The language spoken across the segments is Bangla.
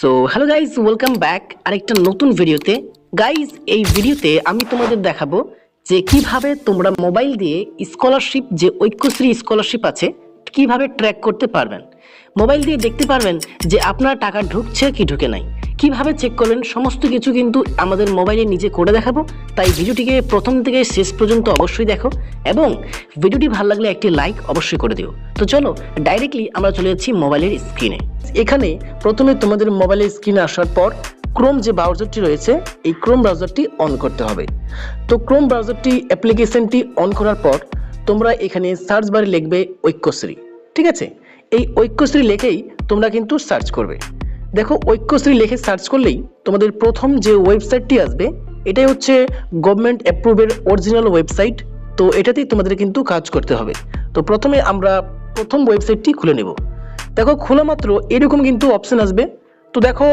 So hello guys welcome back আরেকটা নতুন ভিডিওতে গাইজ এই ভিডিওতে আমি তোমাদের দেখাবো যে কীভাবে তোমরা মোবাইল দিয়ে স্কলারশিপ যে ঐক্যশ্রী স্কলারশিপ আছে, কীভাবে ট্র্যাক করতে পারবেন। মোবাইল দিয়ে দেখতে পারবেন যে আপনার টাকা ঢুকছে কি ঢুকে নাই। কীভাবে চেক করবেন সমস্ত কিছু কিন্তু আমাদের মোবাইলে নিজে করে দেখাবো। তাই ভিডিওটিকে প্রথম থেকে শেষ পর্যন্ত অবশ্যই দেখো এবং ভিডিওটি ভালো লাগলে একটি লাইক অবশ্যই করে দিও। তো চলো ডাইরেক্টলি আমরা চলে যাচ্ছি মোবাইলের স্ক্রিনে এখানে প্রথমে তোমাদের মোবাইলের স্ক্রিনে আসার পর ক্রোম যে ব্রাউজারটি রয়েছে, এই ক্রোম ব্রাউজারটি অন করতে হবে। তো ক্রোম ব্রাউজারটি অ্যাপ্লিকেশনটি অন করার পর তোমরা এখানে সার্চ বারে লিখবে ঐক্যশ্রী। ঠিক আছে? এই ঐক্যশ্রী লেখেই তোমরা কিন্তু সার্চ করবে। দেখো, ঐক্যশ্রী লেখে সার্চ করলেই তোমাদের প্রথম যে ওয়েবসাইটটি আসবে, এটাই হচ্ছে গভর্নমেন্ট অ্যাপ্রুভের অরিজিনাল ওয়েবসাইট তো এটাতেই তোমাদের কিন্তু কাজ করতে হবে। তো প্রথমে আমরা প্রথম ওয়েবসাইটটি খুলে নেব। দেখো, খোলা মাত্র এরকম কিন্তু অপশন আসবে। তো দেখো,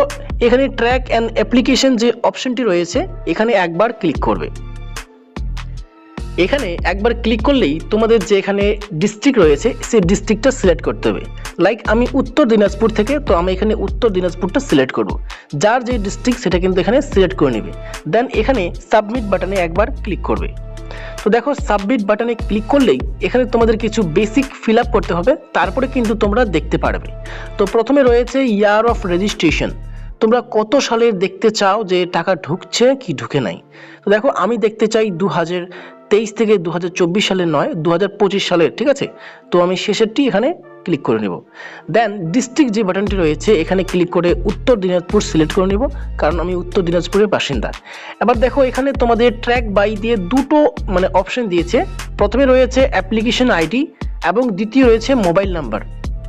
এখানে ট্র্যাক অ্যান্ড অ্যাপ্লিকেশন যে অপশনটি রয়েছে, এখানে একবার ক্লিক করবে। এখানে একবার ক্লিক করলেই তোমাদের যে এখানে ডিস্ট্রিক্ট রয়েছে, সেই ডিস্ট্রিক্টটা সিলেক্ট করতে হবে। লাইক আমি উত্তর দিনাজপুর থেকে, তো আমি এখানে উত্তর দিনাজপুরটা সিলেক্ট করব। যার যে ডিস্ট্রিক্ট সেটা কিন্তু এখানে সিলেক্ট করে নেবে। দেন এখানে সাবমিট বাটনে একবার ক্লিক করবে। তো দেখো সাবমিট বাটনে ক্লিক করলেই এখানে তোমাদের কিছু বেসিক ফিল করতে হবে, তারপরে কিন্তু তোমরা দেখতে পারবে। তো প্রথমে রয়েছে ইয়ার অফ রেজিস্ট্রেশন তোমরা কত সালের দেখতে চাও যে টাকা ঢুকছে, কি ঢুকে নাই? তো দেখো, আমি দেখতে চাই দু হাজার তেইশ থেকে দু হাজার চব্বিশ সালের নয় দু সালের, ঠিক আছে? তো আমি শেষেরটি এখানে ক্লিক করে নেব। দেন ডিস্ট্রিক্ট যে বাটনটি রয়েছে, এখানে ক্লিক করে উত্তর দিনাজপুর সিলেক্ট করে নেব, কারণ আমি উত্তর দিনাজপুরের বাসিন্দা। এবার দেখো, এখানে তোমাদের ট্র্যাক বাই দিয়ে দুটো মানে অপশন দিয়েছে। প্রথমে রয়েছে অ্যাপ্লিকেশন আইডি এবং দ্বিতীয় রয়েছে মোবাইল নাম্বার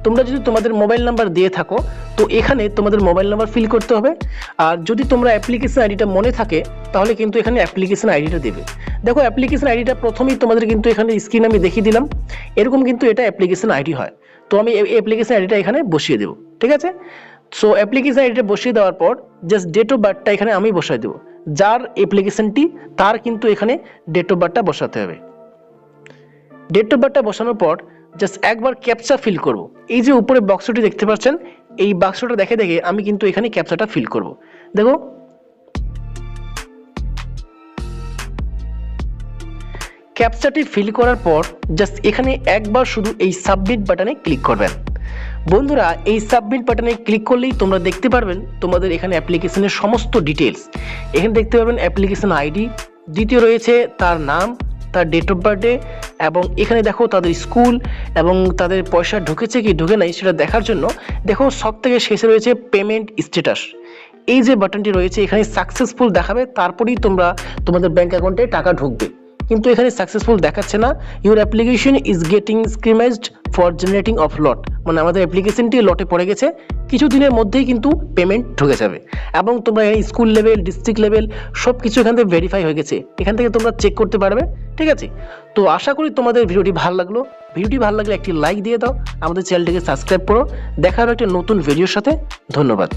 তোমরা যদি তোমাদের মোবাইল নাম্বার দিয়ে থাকো, তো এখানে তোমাদের মোবাইল নাম্বার ফিল করতে হবে। আর যদি তোমরা অ্যাপ্লিকেশন আইডিটা মনে থাকে তাহলে কিন্তু এখানে অ্যাপ্লিকেশন আইডিটা দেবে। দেখো অ্যাপ্লিকেশন আইডিটা প্রথমেই তোমাদের কিন্তু এখানে স্ক্রিন আমি দেখিয়ে দিলাম। এরকম কিন্তু এটা অ্যাপ্লিকেশন আইডি হয়। তো আমি অ্যাপ্লিকেশন আইডিটা এখানে বসিয়ে দেবো, ঠিক আছে? সো অ্যাপ্লিকেশন আইডিটা বসিয়ে দেওয়ার পর জাস্ট ডেট অফ বার্থটা এখানে আমি বসাই দেবো। যার অ্যাপ্লিকেশনটি তার কিন্তু এখানে ডেট অফ বার্থটা বসাতে হবে। ডেট অফ বার্থটা বসানোর পর জাস্ট একবার ক্যাপচা ফিল করব। এই যে উপরে বক্সটি দেখতে পাচ্ছেন, এই বাক্সটা দেখে দেখে আমি কিন্তু এখানে ক্যাপচাটা ফিল করব। দেখো ক্যাপচাটি ফিল করার পর জাস্ট এখানে একবার শুধু এই সাবমিট বাটনে ক্লিক করবেন। বন্ধুরা, এই সাবমিট বাটনে ক্লিক করলেই তোমরা দেখতে পারবেন তোমাদের এখানে অ্যাপ্লিকেশনের সমস্ত ডিটেলস এখানে দেখতে পারবেন অ্যাপ্লিকেশন আইডি, দ্বিতীয় রয়েছে তার নাম, তার ডেট অফ বার্থডে এবং এখানে দেখো তাদের স্কুল এবং তাদের পয়সা ঢুকেছে কি ঢুকে নাই সেটা দেখার জন্য দেখো সব থেকে শেষে রয়েছে পেমেন্ট স্ট্যাটাস। এই যে বাটনটি রয়েছে, এখানে সাকসেসফুল দেখাবে, তারপরেই তোমরা তোমাদের ব্যাঙ্ক অ্যাকাউন্টে টাকা ঢুকবে। কিন্তু এখানে সাকসেসফুল দেখাচ্ছে না। Your application is getting স্ক্রিমাইজড for generating of lot মানে আমাদের অ্যাপ্লিকেশনটি লটে পড়ে গেছে। কিছু দিনের মধ্যেই কিন্তু পেমেন্ট ঢুকে যাবে। এবং তোমরা স্কুল লেভেল ডিস্ট্রিক্ট লেভেল সব কিছু এখান থেকে ভেরিফাই হয়ে গেছে। এখান থেকে তোমরা চেক করতে পারবে। ঠিক আছে? তো আশা করি তোমাদের ভিডিওটি ভালো লাগল। ভিডিওটি ভালো লাগলে একটি লাইক দিয়ে দাও। আমাদের চ্যানেলটিকে সাবস্ক্রাইব করো। দেখা হবে একটা নতুন ভিডিওর সাথে। ধন্যবাদ।